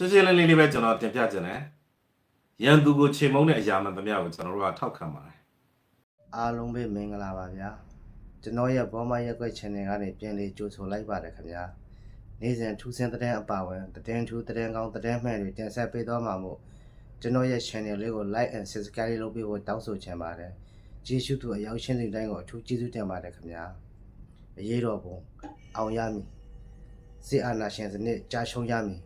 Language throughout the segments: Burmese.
ရှင်းရှင်းလင်းလင်းလေးပဲကျွန်တော်တင်ပြခြင်းတယ်ရန်သူကိုခြေမုံတဲ့အရာမှန်သမျှကိုကျွန်တော်တို့ကထောက်ခံပါတယ်အားလုံးပဲမင်္ဂလာပါဗျာကျွန်တော်ရဲ့ဘောမရက်ွက် channel ကနေပြန်လေးကြိုဆိုလိုက်ပါတယ်ခင်ဗျာနေ့စဉ်ထူးဆန်းတဲ့အပါဝင်သတင်းထူးသတင်းကောင်းသတင်းမှန်တွေတင်ဆက်ပေးသွားမှာမို့ကျွန်တော်ရဲ့ channel လေးကို like and subscribe လုပ်ပေးဖို့တောင်းဆိုချင်ပါတယ်ကျေးဇူးတူအရောက်ရှင်းတဲ့တိုင်းကိုအထူးကျေးဇူးတင်ပါတယ်ခင်ဗျာအရေးတော်ပုံအောင်ရမည်စစ်အာဏာရှင်စနစ်ကြာရှုံးရမည်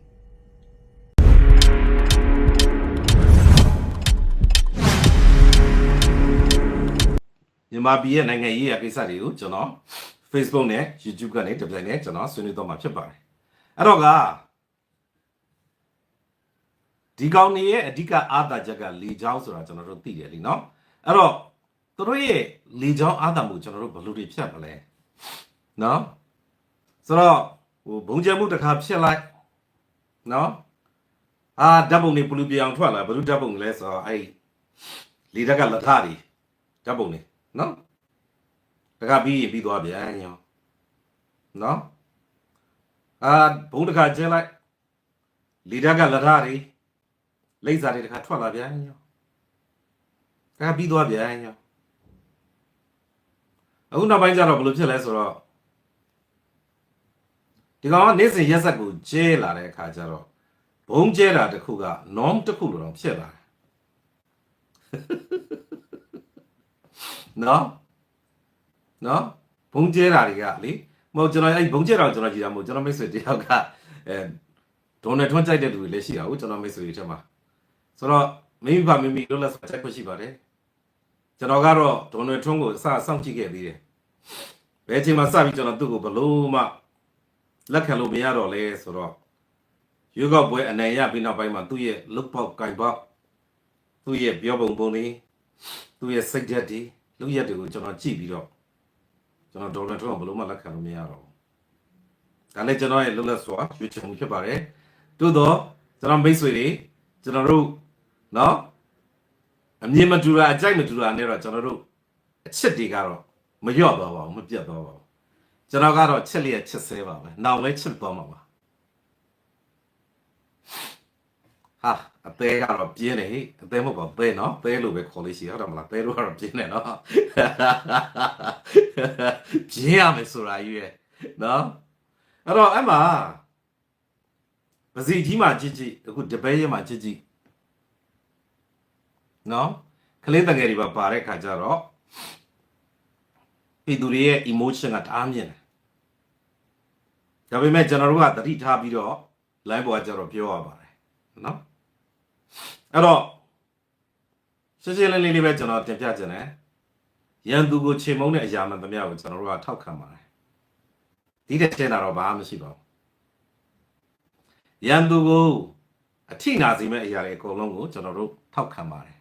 မြန်မာပြည်ရဲ့နိုင်ငံရေးရာကိစ္စတွေကိုကျွန်တော် Facebook နဲ့ YouTube ကနေတစ်ပြိုင်တည်းကျွန်တော်ဆွေးနွေးတော့မှာဖြစ်ပါတယ်အဲ့တော့ကဒီကောင်နေရဲ့အဓိကအာသာချက်ကလေချောင်းဆိုတာကျွန်တော်တို့သိတယ်လीเนาะအဲ့တော့သူတို့ရဲ့လေချောင်းအာသာမှုကျွန်တော်တို့ဘယ်လိုတွေဖြတ်မလဲเนาะဆိုတော့ဟိုဘုံကျဲမှုတစ်ခါဖြစ်လိုက်เนาะ အာဓာတ်ပုံတွေပလူပြောင်ထွက်လာဘယ်လိုဓာတ်ပုံလဲဆိုတော့အဲ့လေဓာတ်ကလက်ထတွေဓာတ်ပုံတွေနော်တခါပြီးရင်ပြီးသွားပြန်ညောနော်အာဘုံတစ်ခါကျင်းလိုက်လီဓာတ်ကလက်ထားတွေလိမ့်စာတွေတစ်ခါထွက်လာပြန်ညောတခါပြီးသွားပြန်ညောအခုနောက်ပိုင်းကျတော့ဘယ်လိုဖြစ်လဲဆိုတော့ဒီကောင်ကနေ့စဉ်ရက်ဆက်ကိုကျဲလာတဲ့အခါကျတော့ ဘုံကျဲတာတစ်ခုက norm တစ်ခုလိုတော့ဖြစ်လာတယ်နော်နော်ဘုံကျဲတာတွေကလေမဟုတ်ကျွန်တော်အဲ့ဘုံကျဲတာကိုကျွန်တော်ကြည့်တာမဟုတ်ကျွန်တော်မိတ်ဆွေတယောက်ကအဲဒေါ်နယ်ထွန်းကြိုက်တဲ့လူတွေလည်းရှိတာဟုတ်ကျွန်တော်မိတ်ဆွေတွေထဲမှာဆိုတော့မိမိပါမိမိလို့လက်ဆက်ချက်ခွရှိပါတယ်ကျွန်တော်ကတော့ဒေါ်နယ်ထွန်းကိုအစစောင့်ကြည့်ခဲ့သေးတယ်ဘယ်အချိန်မှစပြီးကျွန်တော်သူ့ကိုဘလို့မှလက်ခံလို့မရတော့လဲဆိုတော့ ရွေးကောက်ပွဲအနိုင်ရပြီးနောက်ပိုင်းမှာသူ့ရဲ့ look box ကင်ပေါက်သူ့ရဲ့ပြောပုံပုံလေးသူ့ရဲ့စိတ်ဓာတ်တွေလူရက်တွေကိုကျွန်တော်ကြည့်ပြီးတော့ကျွန်တော်ဒေါ်နယ်ထရမ့်ဘယ်လိုမှလက်ခံလို့မရတော့ဘူး။ဒါလည်းကျွန်တော်ရဲ့လွတ်လပ်စွာရွေးချယ်မှုဖြစ်ပါတယ်။သို့တော့ကျွန်တော်မိတ်ဆွေတွေကျွန်တော်တို့နော်အမြင်မတူတာအကြိုက်မတူတာနဲ့တော့ကျွန်တော်တို့အချစ်တွေကတော့မလျော့သွားပါဘူးမပြတ်သွားပါဘူး။ကျွန်တော်ကတော့ချစ်လျက်ချစ်ဆဲပါပဲ။နောက်လည်းချစ်သွားမှာပါ။ ဟာအသေးကတော့ပြင်းနေဟိအသေးမဟုတ်ပါဘူးသေးနော်သေးလို့ပဲခေါ်လို့ရှိရဟုတ်တယ်မလားသေးလို့ကတော့ပြင်းနေနော်ပြင်းရမယ်ဆိုတာကြီးရဲ့နော်အဲ့တော့အဲ့မှာပစီကြီးမှာကြည့်ကြည့်အခုတပည့်ရဲမှာကြည့်ကြည့်နော်ကလေးတငယ်တွေပါပါတဲ့ခါကျတော့ပြည်သူတွေရဲ့ emotion ကတအားမြင့်တယ်ဒါပေမဲ့ကျွန်တော်တို့ကတတိထားပြီးတော့ line ပေါ်ကကျတော့ပြောရပါတယ်နော် အဲ့တော့ရှင်းရှင်းလင်းလင်းလေးပဲကျွန်တော်တင်ပြခြင်းတယ်ရန်သူကိုခြေမုံတဲ့အရာမှန်သမျှကိုကျွန်တော်တို့ကထောက်ခံပါတယ်ဒီတဲ့တင်တာတော့ဘာမှမရှိပါဘူးရန်သူကိုအထိနာစေမဲ့အရာတွေအကုန်လုံးကိုကျွန်တော်တို့ထောက်ခံပါတယ်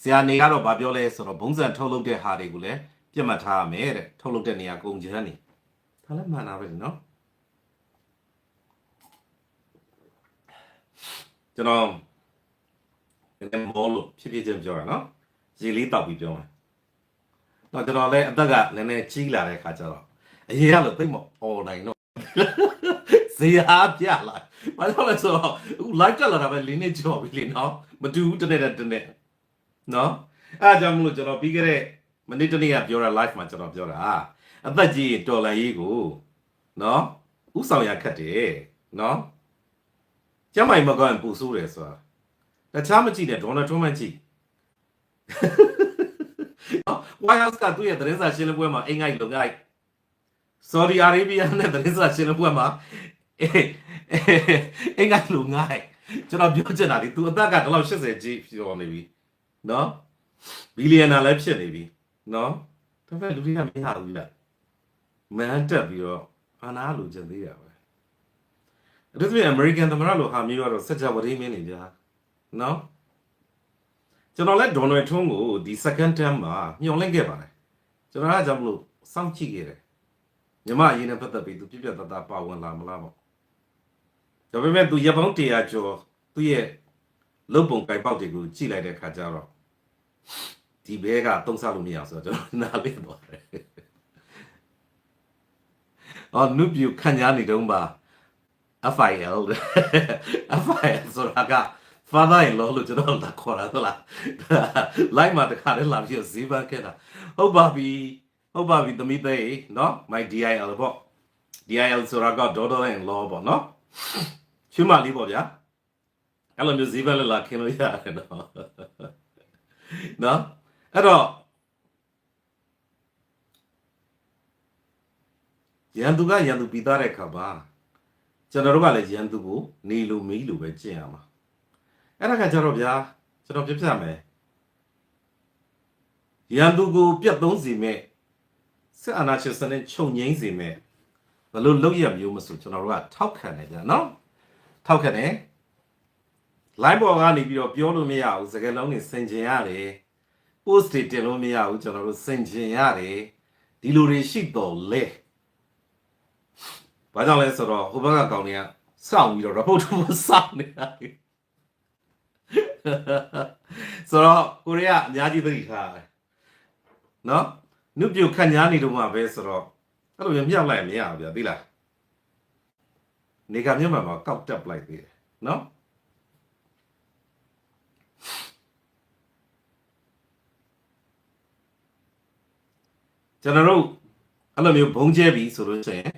ဆရာနေကတော့ဗာပြောလဲဆိုတော့ဘုံစံထုတ်လုပ်တဲ့ဟာတွေကိုလည်းပြတ်မှတ်ထားရမယ်တဲ့ထုတ်လုပ်တဲ့နေရာကုန်ချမ်းနေဒါလည်းမှန်တာပဲနော်ကျွန်တော် နည်းနည်းမောလို့ဖြစ်ဖြစ်ချင်းပြောရနော်ရေလေးတောက်ပြီးပြောမှာတော့ကျွန်တော်လည်းအသက်ကနည်းနည်းကြီးလာတဲ့ခါကျတော့အရေးရလို့သိမ့်မအော်နိုင်တော့ဇေဟာပြလာဘာလို့လဲဆိုတော့အခု live တက်လာတာပဲလေးနှစ်ကျော်ပြီလေနော်မတူဘူးတစ်နေ့တစ်နေ့နော်အဲ့ဒါကြောင့်မလို့ကျွန်တော်ပြီးခဲ့တဲ့မနေ့တနေ့ကပြောတာ live မှာကျွန်တော်ပြောတာအသက်ကြီးတော်လန်ရေးကိုနော်ဥဆောင်ရခက်တယ်နော်ကျမ်းမိုင်မကန်ပူဆိုးတယ်ဆိုတာ တခြားမကြည့်နဲ့ဒေါ်နယ်ထရမ့်မကြည့်ဝိုင်ဟောက်စ်ကသူ့ရဲ့သတင်းစာရှင်းလင်းပွဲမှာအင်္ဂိုက်လုံငိုက်ဆော်ဒီအာရေဗျနဲ့သတင်းစာရှင်းလင်းပွဲမှာအေးအင်္ဂိုက်လုံငိုက်ကျွန်တော်ပြောချင်တာလေသူအသက်ကတလောက်80ကြီးပြောနေပြီနော်ဘီလီယံနာလည်းဖြစ်နေပြီနော်ဒါပေမဲ့လူတွေကမရဘူးလားမန်တက်ပြီးတော့အာနာလိုချင်သေးရပါအဲ့ဒါဆိုရင် American သမ္မတလိုဟာမျိုးကတော့စัจ java ရင်းမင်းနေကြ နော်ကျွန်တော်လည်းဒေါ်နယ်ထွန်းကိုဒီ second term မှာညှော်လင့်ခဲ့ပါတယ်ကျွန်တော်ကကြောင့်မလို့စောင့်ကြည့်ခဲ့တယ်မြမအရင်နဲ့ပတ်သက်ပြီးသူပြပြတသားပါဝင်လာမလားပေါ့ဒါပေမဲ့သူရပောင်း100ကျော်သူ့ရဲ့လုတ်ပုံကြိုက်ပေါက်တွေကိုကြည့်လိုက်တဲ့ခါကျတော့ဒီဘဲကတုံးဆလို့မရအောင်ဆိုတော့ကျွန်တော်နားလည်သွားတယ်အော်နုပြူခံညာနေတုံးပါ FIL FIL ဆိုတာက father in law လို့ကျွန်တော်လာခေါ်တာဟုတ်လား line မှာတခါတည်းလာပြီးဈေးပန်းခဲ့တာဟုတ်ပါပြီဟုတ်ပါပြီသမီးသေးเนาะ my DIL ပေါ့ DIL ဆိုတာက daughter in law ပေါ့เนาะချွမလေးပေါ့ဗျာအဲ့လိုမျိုးဈေးပန်းလည်းလာခင်းလို့ရတယ်နော်เนาะအဲ့တော့ရန်သူကရန်သူပြီးသားတဲ့ခါပါကျွန်တော်တို့ကလည်းရန်သူကိုနေလိုမီးလိုပဲကျင့်ရမှာ အဲ့ဒါကကြတော့ဗျာကျွန်တော်ပြပြမယ်ရန်သူကိုပြတ်သုံးစီမဲ့စစ်အာဏာရှင်စနစ်ချုပ်ငိမ့်စီမဲ့ဘလို့လောက်ရမျိုးမဆိုကျွန်တော်တို့ကထောက်ခံတယ်ဗျာနော်ထောက်ခံတယ် line ပေါ်ကနေပြီးတော့ပြောလို့မရဘူးစကားလုံးတွေစင်ကျင်ရတယ် post တွေတင်လို့မရဘူးကျွန်တော်တို့စင်ကျင်ရတယ်ဒီလိုတွေရှိတော့လေဘာကြောင့်လဲဆိုတော့ဟိုဘက်ကကောင်တွေကစောင့်ပြီးတော့ report ထုတ်စောင့်နေတာ ဆိုတော့ကိုရီးယားအများကြီးသတိထားတယ်နော်နုပြုတ်ခန့်ညားနေတော့မှပဲဆိုတော့အဲ့လိုမျိုးမြောက်လိုက်မရဘူးဗျာသိလားနေကမြတ်မှာကောက်တက်လိုက်သေးတယ်နော်ကျွန်တော်တို့အဲ့လိုမျိုးဘုံကျဲပြီဆိုလို့ရှိရင်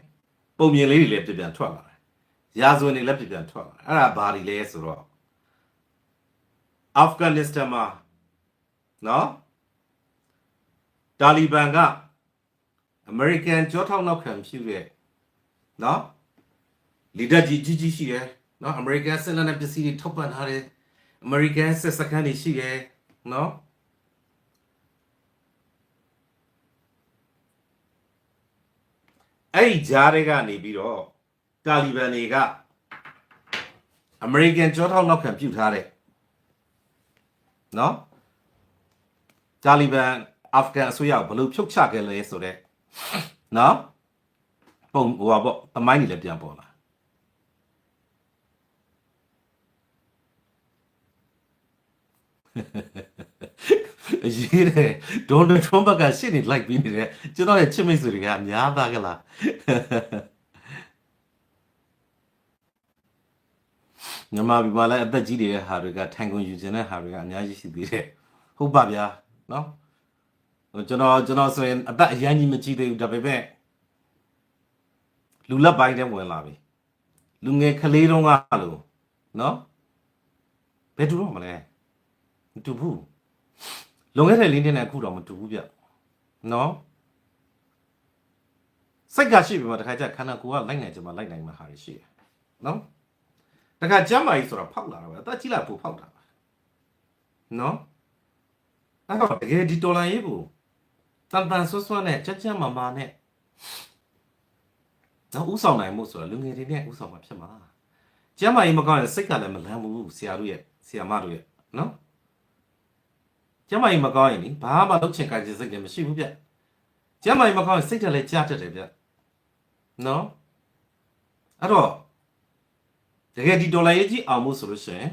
ပုံမြင်လေးတွေလည်းပြပြန်ထွက်လာတယ်။ရာဇဝင်တွေလည်းပြပြန်ထွက်လာတယ်။အဲ့ဒါဘာတွေလဲဆိုတော့ အာဖဂန်နစ္စတန်မှာနော်တာလီဘန်ကအမေရိကန်ကြောထောက်နောက်ခံပြုတဲ့နော်လီဒါကြီးကြီးကြီးရှိတယ်နော်အမေရိကန်စစ်လက်နက်ပစ္စည်းတွေထုတ်ပန်ထားတယ်အမေရိကန်စစ်စခန်းတွေရှိတယ်နော်အဲ့ဒီဂျားတွေကနေပြီးတော့တာလီဘန်တွေကအမေရိကန်ကြောထောက်နောက်ခံပြုတ်ထားတဲ့ နော်တာလီဘန်အာဖဂန်အစိုးရကိုဘယ်လိုဖြုတ်ချခဲ့လဲဆိုတော့နော်ပုံဟိုပါပေါ့အမိုင်းကြီးလည်းပြန်ပေါ်လာရေးတယ်ဒေါ်နယ်ထရမ့်ဘက်ကရှစ်နေလိုက်ပြီးနေတယ်ကျွန်တော်ရဲ့ချစ်မိတ်ဆွေတွေကအများသားကလား ညမဘီမာလည်းအသက်ကြီးနေတဲ့ဟာတွေကထိုင်ကုန်ယူခြင်းတဲ့ဟာတွေကအများကြီးရှိသေးတယ်ဟုတ်ပါဗျာနော်ဟိုကျွန်တော်ကျွန်တော်ဆိုရင်အသက်အရင်ကြီးမကြည့်သေးဘူးဒါပေမဲ့လူလက်ပိုင်းထဲဝင်လာပြီလူငယ်ကလေးတုန်းကလို့နော်ဘယ်တူတော့မလဲမတူဘူးလွန်ခဲ့တဲ့လေးနှစ်နဲ့အခုတော့မတူဘူးဗျနော်စိတ်ကရှိပြီမှာတခါကျခန္ဓာကိုယ်ကလိုက်နိုင်ကြမှာလိုက်နိုင်မှာဟာရှိတယ်နော် တခါကျမ်းမာကြီးဆိုတာဖောက်လာတာပဲအသက်ကြီးလာပို့ဖောက်တာပဲနော်အဲ့တော့တကယ်ဒီတော်လိုင်းရေးကိုတန်တန်ဆွဆွနဲ့ကြက်ကြက်မာမာနဲ့နော်ဥဆောင်နိုင်မှုဆိုတာလူငယ်တွေနဲ့ဥဆောင်မှာဖြစ်မှာကျမ်းမာကြီးမကောင်းရင်စိတ်ကလည်းမလန်းဘူးဆရာတို့ရဲ့ဆရာမတို့ရဲ့နော်ကျမ်းမာရေးမကောင်းရင်လေဘာမှလုပ်ချင်ကြင်စိတ်လည်းမရှိဘူးဗျကျမ်းမာရေးမကောင်းရင်စိတ်ဓာတ်လည်းကြားတတ်တယ်ဗျနော်အဲ့တော့ တကယ်ဒီဒေါ်လာရေးကြီးအောင်မှုဆိုလို့ရှိရင်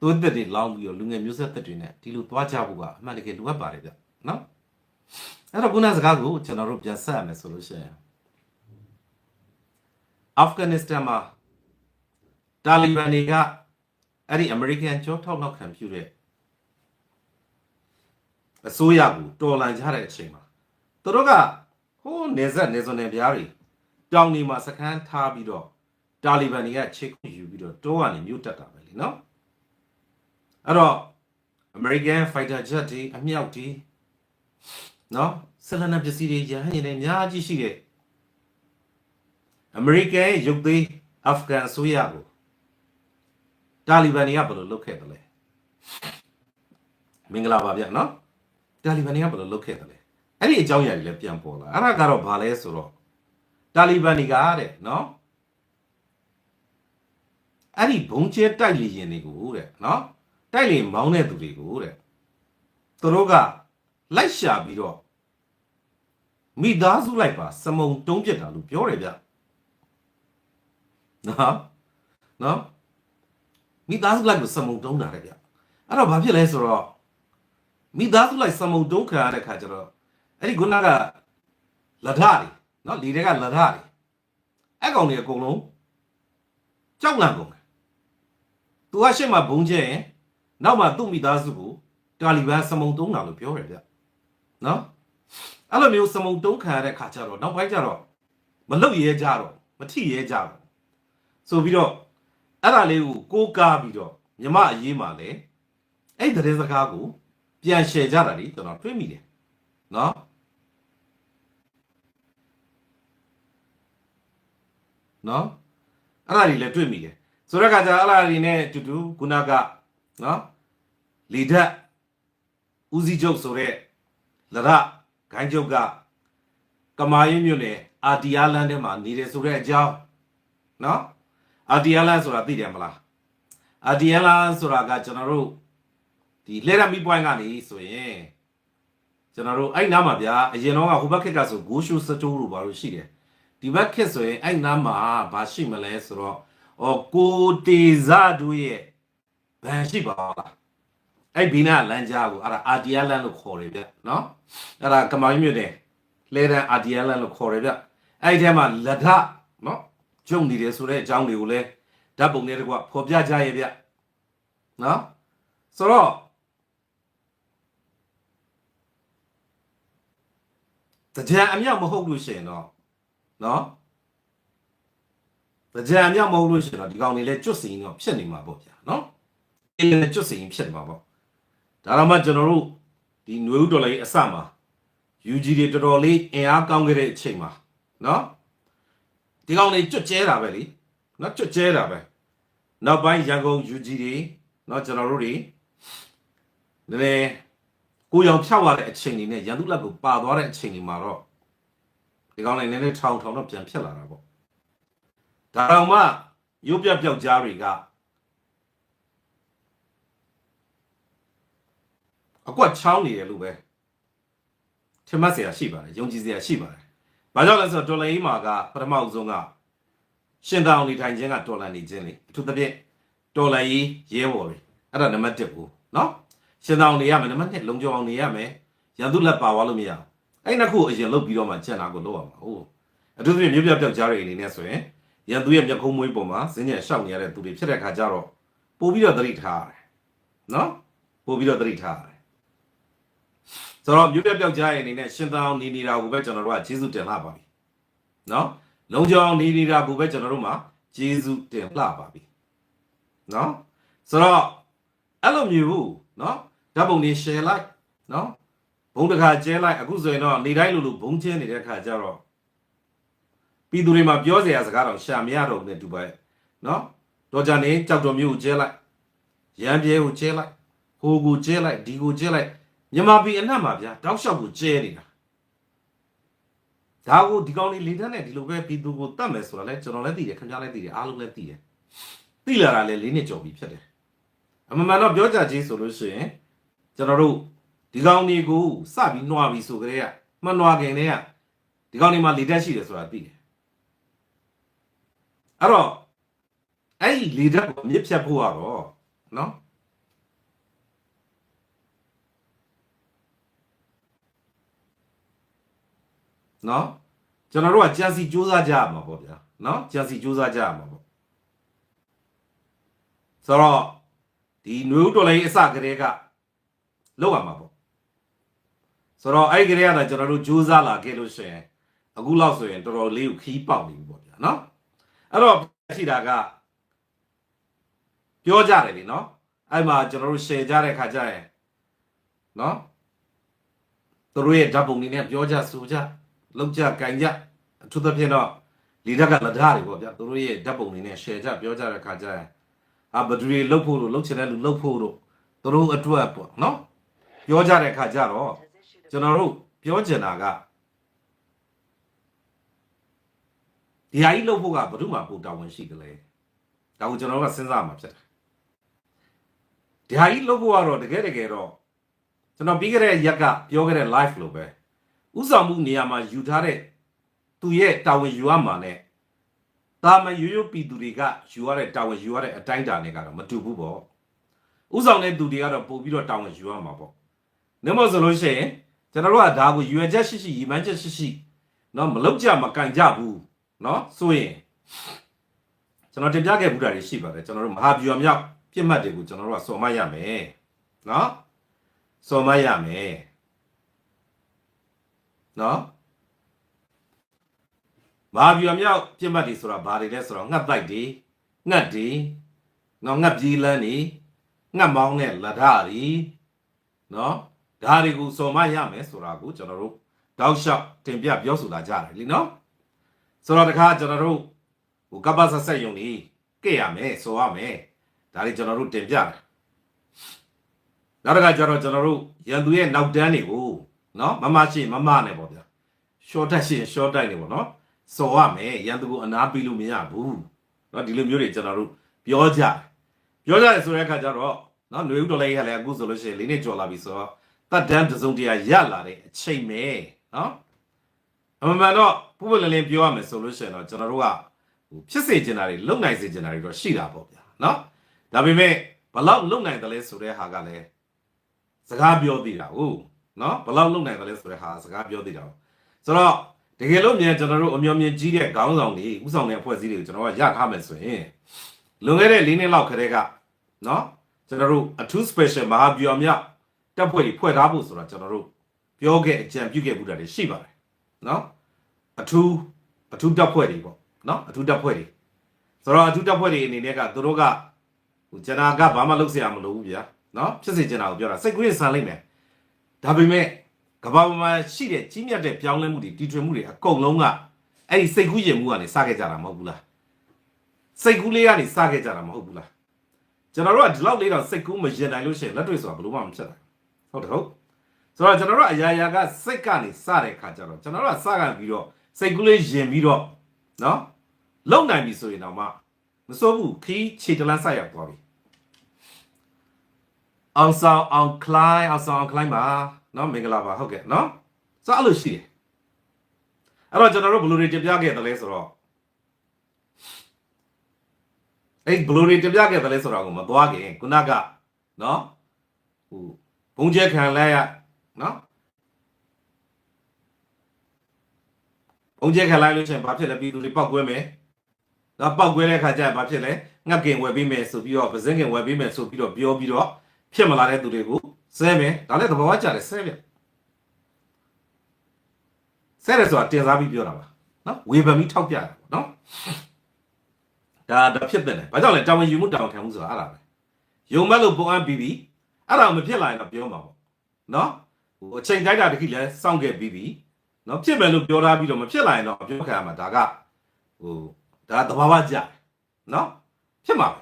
သွေးသက်တွေလောင်းပြီးတော့လူငယ်မျိုးဆက်သက်တွေနဲ့ဒီလိုသွားကြဖို့ကအမှန်တကယ်လိုအပ်ပါတယ်ဗျနော်အဲ့တော့ခုနစကားကိုကျွန်တော်တို့ပြန်ဆက်ရမယ်ဆိုလို့ရှိရင်အာဖဂန်နစ္စတန်မှာတာလီဘန်တွေကအဲ့ဒီအမေရိကန်ကြောထောက်နောက်ခံပြုတဲ့အစိုးရကိုတော်လှန်ကြတဲ့အချိန်မှာသူတို့ကဟိုးနေဆက်နေစုံနေပြားတွေတောင်နေမှာစခန်းထားပြီးတော့ တာလီဘန်တွေကချေခွင့်ယူပြီးတော့တောကနေမြို့တက်တာပဲလीနော်အဲ့တော့ American Fighter Jet တွေအမြောက်တွေနော်ဆလနာပစ္စည်းတွေရဟန်းနေတယ်အများကြီးရှိတယ် American ရုပ်သေး Afghan အစိုးရကိုတာလီဘန်တွေကဘယ်လိုလုပ်ခဲ့တယ်လဲမင်္ဂလာပါဗျနော်တာလီဘန်တွေကဘယ်လိုလုပ်ခဲ့တယ်လဲအဲ့ဒီအကြောင်းအရာတွေလည်းပြန်ပေါ်လာအဲ့ဒါကတော့ဘာလဲဆိုတော့တာလီဘန်တွေကတဲ့နော် အဲ့ဒီဘုံကျဲတိုက်လီရင်တွေကိုတဲ့နော်တိုက်လီမောင်းတဲ့သူတွေကိုတဲ့သူတို့ကလိုက်ရှာပြီးတော့မိသားစုလိုက်ပါစမုံတုံးပြစ်တာလို့ပြောတယ်ဗျနော်နော်မိသားစုလိုက်ကိုစမုံတုံးတာတဲ့ဗျအဲ့တော့ဘာဖြစ်လဲဆိုတော့မိသားစုလိုက်စမုံတုံးခံရတဲ့ခါကျတော့အဲ့ဒီခုနကလထတွေနော်လေတွေကလထတွေအဲ့ကောင်တွေအကုန်လုံးကြောက်လန့်ကုန်တယ် သူကရှေ့မှာဘုံကျဲရင်နောက်မှာသူ့မိသားစုကိုတာလီဘန်စမုံတုံးတာလို့ပြောရဗျနော်အဲ့လိုမျိုးစမုံတုံးခံရတဲ့ခါကျတော့နောက်ပိုင်းကျတော့မလုတ်ရဲကြတော့မထိရဲကြတော့ဆိုပြီးတော့အဲ့ဒါလေးကိုကိုးကားပြီးတော့မြမအရေးမှာလေအဲ့ဒီတဲ့စကားကိုပြန်ရှယ်ကြတာလေကျွန်တော်တွေးမိတယ်နော်နော်အဲ့ဒါတွေလည်းတွေ့မိတယ် ဆိုတော့ကကြအဲ့ဒါတွေနဲ့အတူတူခုနကနော်လီဒတ်ဦးစီးချုပ်ဆိုတဲ့လရဂိုင်းချုပ်ကကမာရင်းမြို့နယ်အာတီယာလန်ထဲမှာနေတယ်ဆိုတဲ့အကြောင်းနော်အာတီယာလန်ဆိုတာသိတယ်မလားအာတီယာလန်ဆိုတာကကျွန်တော်တို့ဒီလဲရမီပွိုင်းကနေဆိုရင်ကျွန်တော်တို့အဲ့နားမှာဗျာအရင်တော့ကဟိုဘက်ခက်ကဆိုဂိုးရှူစတိုးလို့ဘာလို့ရှိတယ်ဒီဘက်ခက်ဆိုရင်အဲ့နားမှာဘာရှိမလဲဆိုတော့ ဩကိုတေဇတို့ရဲ့ဘန်ရှိပါလားအဲ့ဘီနာလမ်းကြားကိုအဲ့ဒါအာတီယာလန်လို့ခေါ်တယ်ဗျနော်အဲ့ဒါကမောင်မြို့နယ်လဲတဲ့အာတီယာလန်လို့ခေါ်တယ်ဗျအဲ့ဒီထဲမှာလက်ထနော်ကျုံနေတယ်ဆိုတဲ့အကြောင်းတွေကိုလည်းဓာတ်ပုံတွေတကွဖော်ပြကြရဲ့ဗျနော်ဆိုတော့တကြံအမြောက်မဟုတ်လို့ရှိရင်တော့နော် ကြံမြောက်မဟုတ်လို့ရှိရင်တော့ဒီကောင်တွေလည်းကျွတ်စင်တော့ဖြစ်နေမှာပေါ့ဗျာနော်အင်းလည်းကျွတ်စင်ဖြစ်နေမှာပေါ့ဒါတော့မှကျွန်တော်တို့ဒီຫນွေဥတော်လေးအစမှာ UG တွေတော်တော်လေးအင်အားကောင်းခဲ့တဲ့အချိန်မှာနော်ဒီကောင်တွေကျွတ်ကျဲတာပဲလေနော်ကျွတ်ကျဲတာပဲနောက်ပိုင်းရန်ကုန် UG တွေနော်ကျွန်တော်တို့တွေနည်းနည်းကိုရောင်ဖြောက်ရတဲ့အချိန်တွေနဲ့ရန်သူလက်ကိုပါသွားတဲ့အချိန်တွေမှာတော့ဒီကောင်းလိုက်နည်းနည်းထောင်ထောင်တော့ပြန်ဖြစ်လာတာပေါ့ ဒါတော့မှရုပ်ပြပျောက်ကြားတွေကအကွက်ချောင်းနေတယ်လို့ပဲထင်မှတ်เสียရှိပါတယ်ယုံကြည်เสียရှိပါတယ်ဘာကြောင့်လဲဆိုတော့တော်လိုင်းမှာကပထမအဆုံးကရှင်တောင်နေထိုင်ခြင်းကတော်လန်နေခြင်းလေအထူးသဖြင့်တော်လိုင်းရဲဘော်တွေအဲ့ဒါနံပါတ်1ကိုနော်ရှင်တောင်နေရမယ်နံပါတ်2လုံခြုံအောင်နေရမယ်ရန်သူလက်ပါသွားလို့မရဘူး အဲ့နှစ်ခုအရင်လုတ်ပြီးတော့မှကျန်တာကိုလုတ်ရမှာဟုတ်အထူးသဖြင့်မြို့ပြပျောက်ကြားတွေအနေနဲ့ဆိုရင် ရန်သူရဲ့မျက်ခုံးမွေးပုံမှာဇင်းညက်ရှောက်နေရတဲ့သူတွေဖြစ်တဲ့ခါကျတော့ပို့ပြီးတော့သတိထားရတယ်နော်ပို့ပြီးတော့သတိထားရတယ်ဆိုတော့မြို့ပြပျောက်ကြားရဲ့အနေနဲ့ရှင်သောင်းနေနေတာကိုပဲကျွန်တော်တို့ကကျေးဇူးတင်လှပါပြီနော်လုံကြောင်နေနေတာကိုပဲကျွန်တော်တို့မှာကျေးဇူးတင်လှပါပြီနော်ဆိုတော့အဲ့လိုမျိုးနော်ဓာတ်ပုံတွေ share လိုက်နော်ဘုံတစ်ခါကျဲလိုက်အခုဆိုရင်တော့နေတိုင်းလိုလိုဘုံကျဲနေတဲ့ခါကျတော့ ပြည်သူတွေမှာပြောစရာစကားတော့ရှာမရတော့ဘူးနဲ့တူပါရဲ့နော်တော်ကြနေကြောက်တော်မျိုးကိုကျဲလိုက်ရန်ပြဲကိုကျဲလိုက်ဟိုကိုကျဲလိုက်ဒီကိုကျဲလိုက်မြန်မာပြည်အနှံ့မှာဗျာတောက်လျှောက်ကိုကျဲနေတာဒါကိုဒီကောင်လေးလေတန်းနဲ့ဒီလိုပဲပြည်သူကိုတတ်မယ်ဆိုတာလဲကျွန်တော်လည်းသိတယ်ခင်ဗျားလည်းသိတယ်အားလုံးလည်းသိတယ်သိလာတာလဲလေးနှစ်ကျော်ပြီဖြစ်တယ်အမှန်မှန်တော့ပြောကြကြီးဆိုလို့ရှိရင်ကျွန်တော်တို့ဒီကောင်လေးကိုစပြီးနှွားပြီးဆိုကြတဲ့ကမှနှွားခင်တဲ့ကဒီကောင်လေးမှာလေတက်ရှိတယ်ဆိုတာသိတယ် အဲ့တော့အဲ့ဒီလေတက်ကိုအမြင့်ဖြတ်ဖို့ကတော့နော်နော်ကျွန်တော်တို့ကကြံစီစူးစမ်းကြရမှာပေါ့ဗျာနော်ကြံစီစူးစမ်းကြရမှာပေါ့ဆိုတော့ဒီနွေဦးတော်လေးအစကတည်းကလောက်ရမှာပေါ့ဆိုတော့အဲ့ဒီကလေးကတော့ကျွန်တော်တို့ကြိုးစားလာခဲ့လို့ရှိရင်အခုလောက်ဆိုရင်တော်တော်လေးကိုခီးပေါက်နေပြီပေါ့ဗျာနော် အဲ့တော့ရှိတာကပြောကြတယ်လीနော်အဲ့မှာကျွန်တော်တို့ share ကြတဲ့ခါကျရင်နော်သူတို့ရဲ့ဓာတ်ပုံတွေနဲ့ပြောကြဆိုကြလောက်ကြကင်ကြအထူးသဖြင့်တော့လီဓာတ်ကလက်ဓာတ်တွေပေါ့ဗျာသူတို့ရဲ့ဓာတ်ပုံတွေနဲ့ share ကြပြောကြတဲ့ခါကျရင်အာဘဒရီလုတ်ဖို့လို့လုတ်ချင်တဲ့လူလုတ်ဖို့လို့သူတို့အတွက်ပေါ့နော်ပြောကြတဲ့ခါကျတော့ကျွန်တော်တို့ပြောချင်တာက ဒီဟာကြီးလုပ်ဖို့ကဘယ်သူမှပူတာဝန်ရှိကြလဲဒါကိုကျွန်တော်တို့ကစဉ်းစားမှာဖြစ်တယ်ဒီဟာကြီးလုပ်ဖို့ကတော့တကယ်တကယ်တော့ကျွန်တော်ပြီးခဲ့တဲ့ရက်ကပြောခဲ့တဲ့ live လို့ပဲဥဆောင်မှုနေရာမှာယူထားတဲ့သူရဲ့တာဝန်ယူရမှာ ਨੇ တာမန်ရိုးရိုးပြည်သူတွေကယူရတဲ့တာဝန်ယူရတဲ့အတိုင်းအတာနဲ့ကတော့မတူဘူးပေါ့ဥဆောင်တဲ့သူတွေကတော့ပို့ပြီးတော့တာဝန်ယူရမှာပေါ့နမဆိုလို့ရှိရင် ကျွန်တော်တို့ကဒါကိုရွယ်ချက်ရှိရှိရည်မှန်းချက်ရှိရှိเนาะမလောက်ကြမကန်ကြဘူး เนาะဆိုရင် ကျွန်တော်တင်ပြခဲ့မှုတာတွေရှိပါတယ်ကျွန်တော်တို့မဟာဗျူဟာမြောက်ပြစ်မှတ်တွေကိုကျွန်တော်တို့ကစော်မရမယ်နော်စော်မရမယ်နော်မဟာဗျူဟာမြောက်ပြစ်မှတ်တွေဆိုတာဘာတွေလဲဆိုတော့ငှက်တိုက်တွေငှက်တွေနော်ငှက်ပြေးလန်းတွေငှက်မောင်းတဲ့လက်ဓာတွေနော်ဒါတွေကိုစော်မရမယ်ဆိုတာကိုကျွန်တော်တို့တောက်လျှောက်တင်ပြပြောဆိုတာကြတယ်လीနော် ဆိုတော့တခါကျွန်တော်တို့ဟိုကပ္ပဆက်ဆက်ယုံနေကြည့်ရမယ်ဆိုရမယ်ဒါတွေကျွန်တော်တို့တင်ပြတယ်နောက်တစ်ခါကျတော့ကျွန်တော်တို့ရန်သူရဲ့နောက်တန်းတွေကိုနော်မမရှိမမနဲ့ပေါ့ဗျာ short တက်ရှင် short တိုက်နေပေါ့နော်စော်ရမယ်ရန်သူကိုအနာပေးလို့မရဘူးနော်ဒီလိုမျိုးတွေကျွန်တော်တို့ပြောကြတယ်ပြောကြတယ်ဆိုတဲ့အခါကျတော့နော်ຫນွေဦးတော်လေးရလည်းအခုဆိုလို့ရှိရင်လေးနှစ်ကျော်လာပြီဆိုတော့တတ်တန်းတစ်စုံတရာရလာတဲ့အချိန်ပဲနော် အမှန်မှန်တော့ပုပ္ပလင်းလင်းပြောရမယ်ဆိုလို့ရှိရင်တော့ကျွန်တော်တို့ကဟိုဖြစ်စေချင်တာတွေလုံနိုင်စေချင်တာတွေတော့ရှိတာပေါ့ဗျာနော်ဒါပေမဲ့ဘလောက်လုံနိုင်တယ်လဲဆိုတဲ့ဟာကလည်းစကားပြောသေးတာဟုတ်နော်ဘလောက်လုံနိုင်တယ်လဲဆိုတဲ့ဟာစကားပြောသေးတာဟုတ်ဆိုတော့တကယ်လို့မြန်ကျွန်တော်တို့အမျော်မြင်ကြီးတဲ့ခေါင်းဆောင်တွေဥဆောင်တဲ့အဖွဲ့အစည်းတွေကိုကျွန်တော်ကရထားမယ်ဆိုရင်လွန်ခဲ့တဲ့၄နှစ်လောက်ခရဲကနော်ကျွန်တော်တို့အထူး special မဟာဗျူဟာမြတပ်ဖွဲ့တွေဖွဲ့ထားဖို့ဆိုတာကျွန်တော်တို့ပြောခဲ့အကြံပြုခဲ့မှုတာတွေရှိပါတယ် နော်အထူးအထူးတပ်ဖွဲ့တွေပေါ့နော်အထူးတပ်ဖွဲ့တွေဆိုတော့အထူးတပ်ဖွဲ့တွေအနေနဲ့ကသူတို့ကဟိုကျွန်တော်ကဘာမှလုပ်စရာမလိုဘူးဗျာနော်ဖြစ်စေချင်တာကိုပြောတာစိတ်ကူးရင်ဆန်လိုက်မယ်ဒါပေမဲ့ကဘာမှာရှိတဲ့ကြီးမြတ်တဲ့ပြောင်းလဲမှုတွေတည်ထွင်မှုတွေအကုန်လုံးကအဲ့ဒီစိတ်ကူးရင်မှုကနေစခဲ့ကြတာမဟုတ်ဘူးလားစိတ်ကူးလေးကနေစခဲ့ကြတာမဟုတ်ဘူးလားကျွန်တော်တို့ကဒီလောက်လေးတော့စိတ်ကူးမရင်နိုင်လို့ရှိရင်လက်တွေ့ဆိုတာဘယ်လိုမှမဖြစ်နိုင်ဟုတ်တယ်ဟုတ် ဆိုတော့ကျွန်တော်တို့အရာရာကစိတ်ကနေစတဲ့ခါကျတော့ကျွန်တော်တို့ကစကန်ပြီးတော့စိတ်ကူးလေးယင်ပြီးတော့နော်လုံနိုင်ပြီဆိုရင်တော့မှမစိုးဘူးခီးခြေတလန်းဆက်ရောက်သွားပြီအောင်ဆောင်အောင်ခလိုင်းအောင်ဆောင်အောင်ခလိုင်းပါနော်မင်္ဂလာပါဟုတ်ကဲ့နော်ဆိုတော့အဲ့လိုရှိတယ်အဲ့တော့ကျွန်တော်တို့ဘလူတွေတင်ပြခဲ့တယ်လဲဆိုတော့အဲ့ဘလူတွေတင်ပြခဲ့တယ်လဲဆိုတော့ကိုမသွားခင်ခုနကနော်ဟိုဘုံကျဲခံလိုက်ရ နော်ဘုံကျဲခံလိုက်လို့ရှိရင်ဘာဖြစ်လဲပြည်သူတွေပောက်ကွဲမယ်နော်ပောက်ကွဲတဲ့ခါကျရင်ဘာဖြစ်လဲငှက်ကင်ဝယ်ပေးမယ်ဆိုပြီးတော့ပဇင်းကင်ဝယ်ပေးမယ်ဆိုပြီးတော့ပြောပြီးတော့ဖြစ်မလာတဲ့သူတွေကိုဆဲမယ်ဒါလည်းသဘောကျတယ်ဆဲပြဆဲရဆိုတာတင်စားပြီးပြောတာပါနော်ဝေဖန်ပြီးထောက်ပြတာပေါ့နော်ဒါဒါဖြစ်တယ်လေဘာကြောင့်လဲတာဝန်ယူမှုတာဝန်ခံမှုဆိုတာအဲ့ဒါပဲယုံမဲ့လို့ပုံအပ်ပြီးပြီးအဲ့ဒါမဖြစ်လာရင်တော့ပြောမှာပေါ့နော် ဟိုအချိန်တိုင်းတာတခိလဲစောင့်ခဲ့ပြီးပြီးနော်ဖြစ်မယ်လို့ပြောထားပြီးတော့မဖြစ်လာရင်တော့ပြောခံရမှာဒါကဟိုဒါသဘာဝကြတယ်နော်ဖြစ်မှာပဲ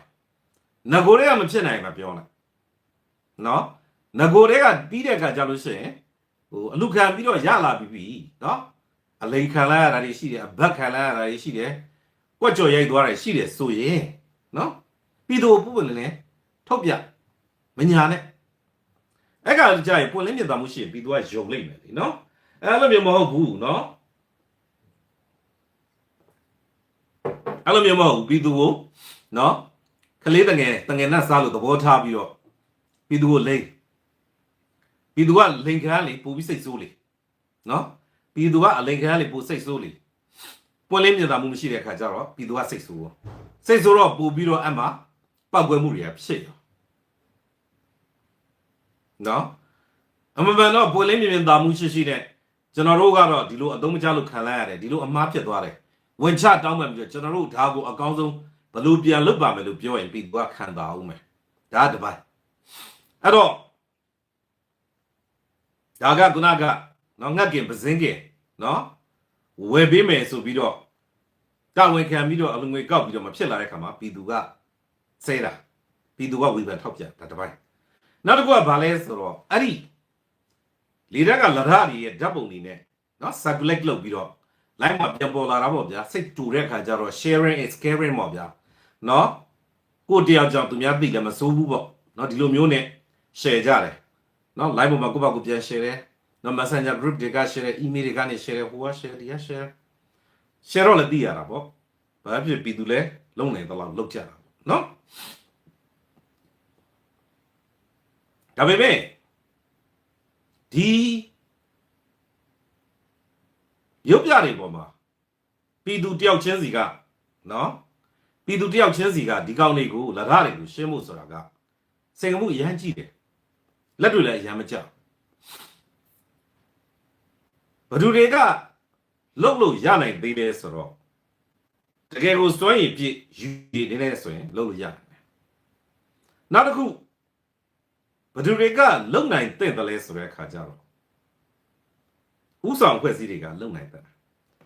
ငကိုတွေကမဖြစ်နိုင်မှာပြောလိုက်နော်ငကိုတွေကပြီးတဲ့အခါကျလို့ရှိရင်ဟိုအလူခံပြီးတော့ရလာပြီပြီနော်အလိန်ခံလိုက်ရတာတွေရှိတယ်အဘက်ခံလိုက်ရတာတွေရှိတယ်ကွက်ကြော်ရိုက်သွားတာရှိတယ်ဆိုရင်နော်ပြီးတော့ပုပ်ပွင့်လည်းထုတ်ပြမညာနဲ့ အဲ့ကကြာရင်ပွင့်လင်းမြင်သာမှုရှိရင်ပြီးတော့ယုံလိုက်မယ်လीနော်အဲ့လိုမျိုးမဟုတ်ဘူးနော်အဲ့လိုမျိုးမဟုတ်ဘူးပြည်သူကိုနော်ကလေးတငယ်တငယ်နဲ့စားလို့သဘောထားပြီးတော့ပြည်သူကိုလိမ့်ပြည်သူကလိန်ခံလေပူပြီးစိတ်ဆိုးလေနော်ပြည်သူကအလိန်ခံလေပူစိတ်ဆိုးလေပွင့်လင်းမြင်သာမှုမရှိတဲ့အခါကျတော့ပြည်သူကစိတ်ဆိုးရောစိတ်ဆိုးတော့ပူပြီးတော့အမှပောက်ကွဲမှုတွေကဖြစ်ရော နော်အမှန်မှန်တော့ပွင့်လင်းမြင်သာမှုရှိရှိနဲ့ကျွန်တော်တို့ကတော့ဒီလိုအသုံးမချလို့ခံလိုက်ရတယ်ဒီလိုအမှားဖြစ်သွားတယ်ဝင်ချတောင်းမှပြီးတော့ကျွန်တော်တို့ဒါကိုအကောင်းဆုံးဘယ်လိုပြန်လုပ်ပါမယ်လို့ပြောရင်ပြီးသွားခံတာအောင်မယ်ဒါကတစ်ပိုင်းအဲ့တော့ဒါကခုနကနော်ငတ်ကင်ပစင်းကင်နော်ဝယ်ပေးမယ်ဆိုပြီးတော့တာဝန်ခံပြီးတော့အလုံငွေကောက်ပြီးတော့မဖြစ်လာတဲ့ခါမှာပြည်သူကဆဲတာပြည်သူကဝေဖန်ထောက်ပြဒါတစ်ပိုင်း နောက်တစ်ခုကဘာလဲဆိုတော့အဲ့ဒီလေဓာတ်ကလရရီရဲ့ဓာတ်ပုံတွေနဲ့နော် circulate လုပ်ပြီးတော့ line မှာပြန်ပေါ်လာတာပေါ့ဗျာစိတ်တူတဲ့ခါကျတော့ sharing is caring ပေါ့ဗျာနော်ကိုတယောက်ကြောင့်သူများသိလည်းမစိုးဘူးပေါ့နော်ဒီလိုမျိုးနဲ့ share ကြတယ်နော် line ပေါ်မှာကိုယ့်ဘာကိုပြန် share တယ်နော် messenger group တွေက share တယ် email တွေကနေ share တယ်ဟိုက share ဒီက share share တော့လည်းသိရတာပေါ့ဘာဖြစ်ပြည်သူလဲလုံနေတော့လောက်ကြတာပေါ့နော် ဒါပေမဲ့ဒီရုပ်ပြတွေပေါ်မှာပြည်သူတယောက်ချင်းစီကနော်ပြည်သူတယောက်ချင်းစီကဒီကောင်တွေကိုလက်ကားတွေကိုရှင်းဖို့ဆိုတာကစိန်ကမှုအရန်ကြည့်တယ်လက်တွေလည်းအရန်မကြောက်ဘယ်သူတွေကလုတ်လို့ရနိုင်သေးတယ်ဆိုတော့တကယ်ကိုစွန့်ရင်ပြည့်ယူရည်နေနေဆိုရင်လုတ်လို့ရနိုင်တယ်နောက်တစ်ခု ဘယ်သူတွေကလုံနိုင်တဲ့တယ်လဲဆိုတဲ့အခါကျတော့ဥဆောင်ဖွဲ့စည်းတွေကလုံနိုင်တယ်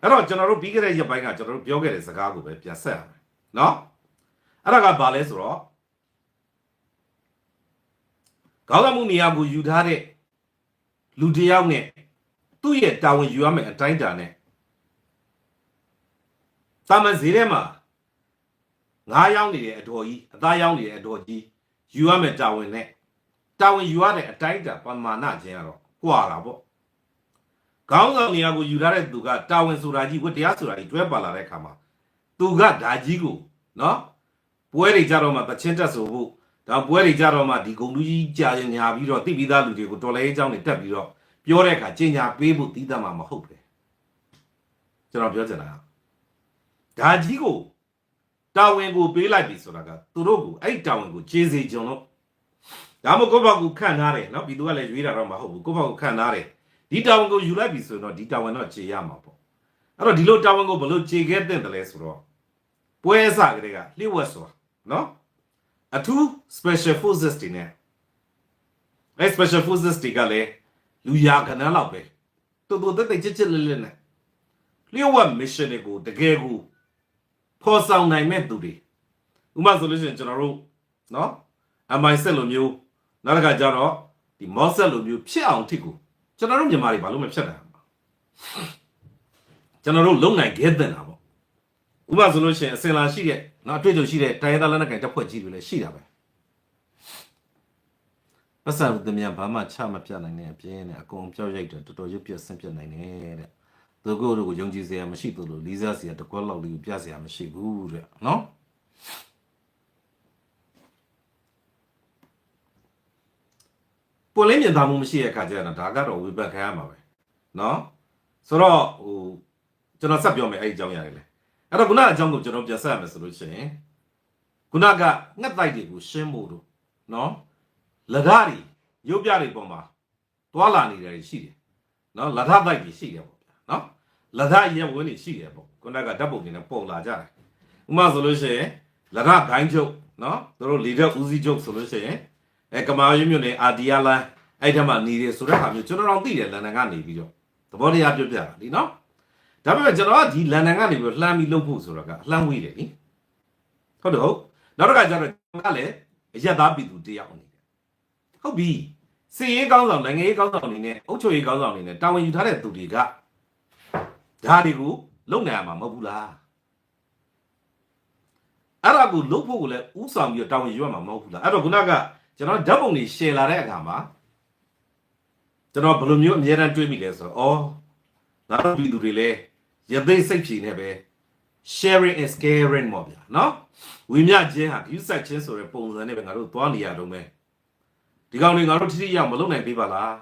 အဲ့တော့ကျွန်တော်တို့ပြီးခဲ့တဲ့ရက်ပိုင်းကကျွန်တော်တို့ပြောခဲ့တဲ့စကားကိုပဲပြန်ဆက်ရမယ်နော်အဲ့ဒါကဘာလဲဆိုတော့ခေါင်းဆောင်မှုနေရာကိုယူထားတဲ့လူတစ်ယောက်နဲ့သူ့ရဲ့တာဝန်ယူရမယ့်အတိုင်းအတာနဲ့တာမန်ဈေးထဲမှာငါးယောင်းနေတဲ့အတော်ကြီးအသားယောင်းနေတဲ့အတော်ကြီးယူရမယ့်တာဝန်နဲ့ တာဝန်ယူရတဲ့အတိုင်းအတာပမာဏချင်းကတော့ကွာတာပေါ့ခေါင်းဆောင်နေရာကိုယူထားတဲ့သူကတာဝန်ဆိုတာကြီးဝတ်တရားဆိုတာကြီးတွဲပါလာတဲ့အခါမှာသူကဓာကြီးကိုနော်ပွဲတွေကြတော့မှတချင်းတက်ဆိုဖို့ဒါပွဲတွေကြတော့မှဒီဂုံလူကြီးကြာရင်ညာပြီးတော့တိပိသားလူတွေကိုတော်လဲအကြောင်းတွေတက်ပြီးတော့ပြောတဲ့အခါကျင်ညာပေးဖို့တီးတတ်မှာမဟုတ်ပဲကျွန်တော်ပြောချင်တာကဓာကြီးကိုတာဝန်ကိုပေးလိုက်ပြီဆိုတာကသူတို့ကိုအဲ့ဒီတာဝန်ကိုခြေစီကြုံလို့ ဒါမှမဟုတ်ကိုယ့်ဘက်ကိုခန့်ထားတယ်နော်ပြည်သူကလည်းရွေးတာတော့မဟုတ်ဘူးကိုယ့်ဘက်ကိုခန့်ထားတယ်ဒီတာဝန်ကိုယူလိုက်ပြီဆိုတော့ဒီတာဝန်တော့ခြေရမှာပေါ့အဲ့တော့ဒီလိုတာဝန်ကိုဘယ်လိုခြေခဲ့တဲ့တယ်လဲဆိုတော့ပွဲစားကလေးကလျှို့ဝှက်ဆိုတာနော်အထူး special forces တွေ ਨੇ အဲ special forces တွေကလည်းလူရာခဏလောက်ပဲတူတူတက်တက်ချစ်ချစ်လေးလေးနဲ့လျှို့ဝှက် mission တွေကိုတကယ်ကိုဖော်ဆောင်နိုင်မဲ့သူတွေဥပမာဆိုလို့ရှိရင်ကျွန်တော်တို့နော် MI7 လိုမျိုး နောက်တစ်ခါကျတော့ဒီ MOSSAD လိုမျိုးဖြစ်အောင်ထိကိုကျွန်တော်တို့မြန်မာတွေဘာလို့မဖြစ်နိုင်မှာကျွန်တော်တို့လုံနိုင်ခဲ့တဲ့တာပေါ့ဥပမာဆိုလို့ရှိရင်အစင်လာရှိတဲ့နော်အတွေ့အကြုံရှိတဲ့တိုင်းရင်းသားလက်နက်ကိုင်တပ်ဖွဲ့ကြီးတွေလည်းရှိတာပဲပတ်စံသမ ्या ဘာမှချမပြနိုင်တဲ့အပြင်းနဲ့အကုန်ပြောက်ရိုက်တယ်တော်တော်ရုပ်ပြဆင်းပြနိုင်တယ်တဲ့သူကိုယ်တို့ကိုယုံကြည်စရာမရှိသလိုလေးစားစရာတကွက်လောက်လေးကိုပြစရာမရှိဘူးတဲ့နော် ပေါ်လင်းမြင်သာမှုမရှိတဲ့အခါကျတော့ဒါကတော့ဝေဖန်ခံရမှာပဲနော်ဆိုတော့ဟိုကျွန်တော်ဆက်ပြောမယ်အဲ့ဒီအကြောင်းရတယ်လေအဲ့တော့ခုနအကြောင်းကိုကျွန်တော်ပြန်ဆက်ရမယ်ဆိုလို့ရှိရင်ခုနကငှက်တိုက်တွေကိုရှင်းဖို့တို့နော်လက်ဓာတ်တွေရုပ်ပြတွေပေါ်မှာတွာလာနေတယ်ရှိတယ်နော်လက်ဓာတ်တိုက်တွေရှိတယ်ပေါ့ဗျာနော်လက်ဓာတ်ရဲဝင်းတွေရှိတယ်ပေါ့ခုနကဓာတ်ပုံတွေနဲ့ပုံလာကြတယ်ဥပမာဆိုလို့ရှိရင်လက်ဓာတ်ဂိုင်းချုပ်နော်သူတို့လီတဲ့ဦးစီးချုပ်ဆိုလို့ရှိရင် အဲကမာရွမြို့နယ်အာတီယာလန်အဲ့ထက်မှနေတယ်ဆိုတဲ့ဟာမျိုးကျွန်တော်တော့သိတယ်လန်ဒန်ကနေပြီးတော့သဘောတရားပြောပြတာလीနော်ဒါပေမဲ့ကျွန်တော်ကဒီလန်ဒန်ကနေပြီးလှမ်းပြီးလုပ်ဖို့ဆိုတော့ကအလှမ်းဝေးတယ်လीဟုတ်တယ်ဟုတ်နောက်တစ်ခါကျတော့ကျွန်တော်ကလည်းအရက်သားပြည်သူတယောက်အနေနဲ့ဟုတ်ပြီစီရေးကောင်းဆောင်နိုင်ငံရေးကောင်းဆောင်အနေနဲ့အုပ်ချုပ်ရေးကောင်းဆောင်အနေနဲ့တာဝန်ယူထားတဲ့သူတွေကဒါတွေကိုလုပ်နိုင်ရမှာမဟုတ်ဘူးလားအဲ့ဒါကိုလုပ်ဖို့ကိုလည်းဥဆောင်ပြီးတော့တာဝန်ယူရမှာမဟုတ်ဘူးလားအဲ့တော့ခုနက ကျွန်တော်ဓာတ်ပုံတွေ share လာတဲ့အခါမှာကျွန်တော်ဘယ်လိုမျိုးအများအားတွေးမိလဲဆိုတော့ဩငါတို့ပြည်သူတွေလည်းရသိစိတ်ဖြေနေပဲ sharing is caring ပေါ့ဗျာနော်ဝီမြချင်းဟာ view set ချင်းဆိုတဲ့ပုံစံနဲ့ပဲငါတို့သွားနေရတော့မယ်ဒီကောင်တွေငါတို့ထိထိရောက်မလုပ်နိုင်သေးပါလား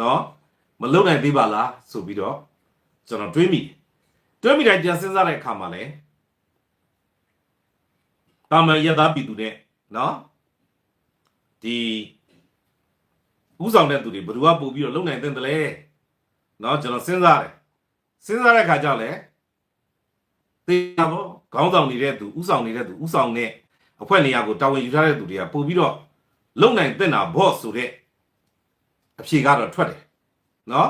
နော်မလုပ်နိုင်သေးပါလားဆိုပြီးတော့ကျွန်တော်တွေးမိတွေးမိတိုင်းပြန်စဉ်းစားတဲ့အခါမှာလဲတာမန်ရသားပြည်သူနဲ့နော် ဒီဥဆောင်တဲ့သူတွေဘယ်သူကပို့ပြီးတော့လုပ်နိုင်တဲ့တလဲ เนาะကျွန်တော်စဉ်းစားတယ်စဉ်းစားတဲ့ခါကျတော့လေတေးတာပေါ့ခေါင်းဆောင်နေတဲ့သူဥဆောင်နေတဲ့သူဥဆောင်တဲ့အဖွဲ့နေရာကိုတာဝန်ယူထားတဲ့သူတွေကပို့ပြီးတော့လုံနိုင်တဲ့တာဘော့ဆိုတဲ့အဖြေကတော့ထွက်တယ်เนาะ